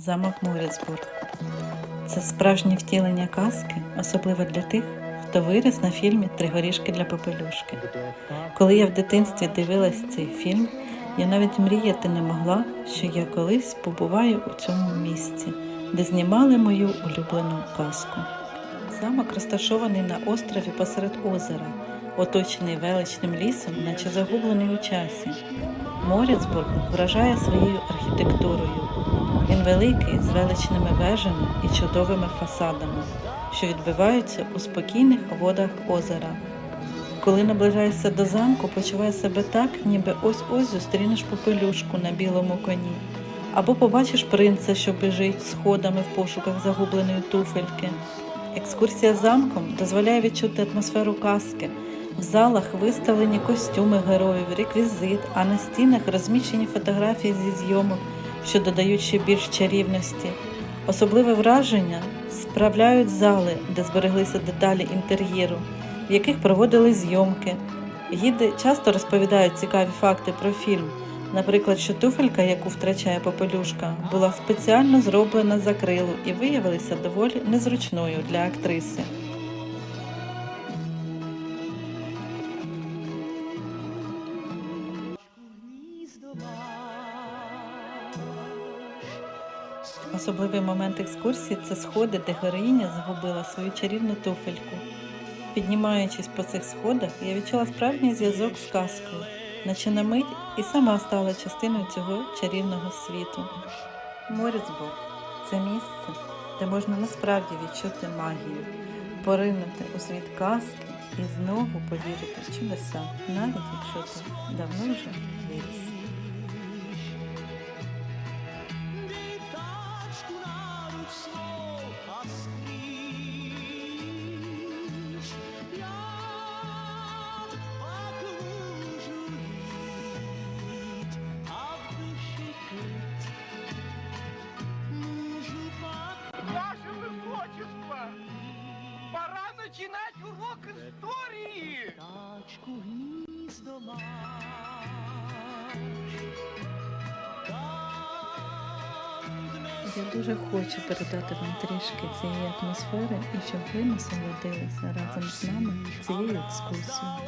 Замок Моріцбург. Це справжнє втілення казки, особливо для тих, хто виріс на фільмі Три горішки для попелюшки. Коли я в дитинстві дивилась цей фільм, я навіть мріяти не могла, що я колись побуваю у цьому місці, де знімали мою улюблену казку. Замок розташований на острові посеред озера, оточений величним лісом, наче загублений у часі. Моріцбург вражає своєю архітектурою. Він великий з величними вежами і чудовими фасадами, що відбиваються у спокійних водах озера. Коли наближаєшся до замку, почуває себе так, ніби ось-ось зустрінеш попелюшку на білому коні, або побачиш принца, що біжить сходами в пошуках загубленої туфельки. Екскурсія замком дозволяє відчути атмосферу казки. В залах виставлені костюми героїв, реквізит, а на стінах розміщені фотографії зі зйомок, що додають ще більш чарівності. Особливе враження справляють зали, де збереглися деталі інтер'єру, в яких проводили зйомки. Гіди часто розповідають цікаві факти про фільм. Наприклад, що туфелька, яку втрачає попелюшка, була спеціально зроблена за крилу і виявилася доволі незручною для актриси. Особливий момент екскурсії це сходи, де героїня загубила свою чарівну туфельку. Піднімаючись по цих сходах, я відчула справжній зв'язок з казкою, наче на мить і сама стала частиною цього чарівного світу. Моріцбург це місце, де можна насправді відчути магію, поринути у світ казки і знову повірити в чудеса, навіть якщо ти давно вже виріс. Я дуже хочу передати вам трішки цієї атмосфери і щоб ви насолодилися разом з нами цією екскурсією.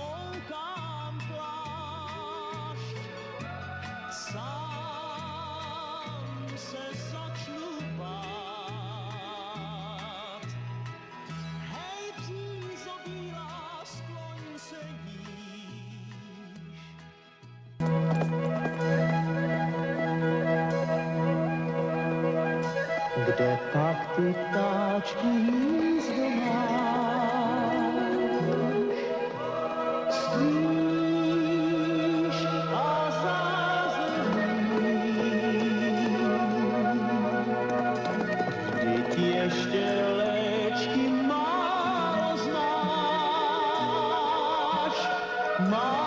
Kde pak ty ptáčku hnízdo máš? A zázemí. Vždyť ještě léčky málo znáš, málo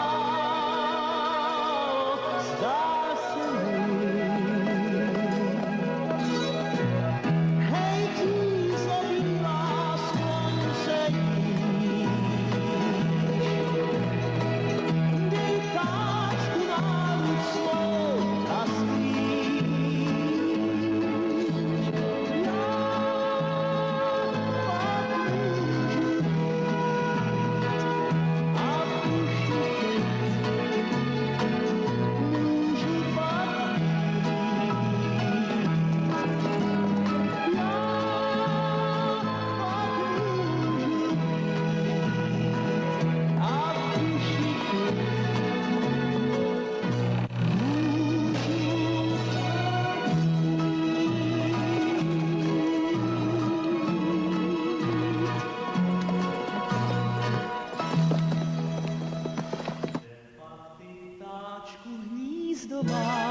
love.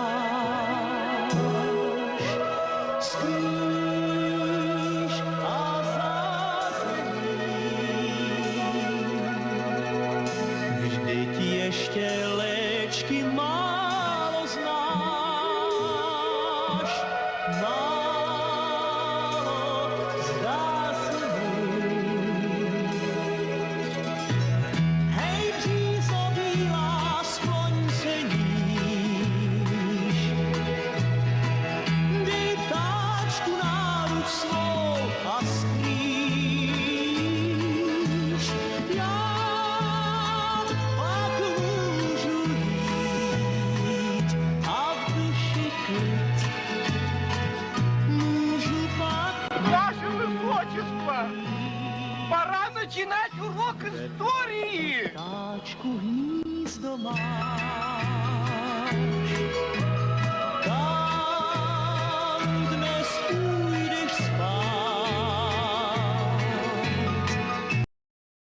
Отчество! Пора начинать урок истории! Тачку гніздо має,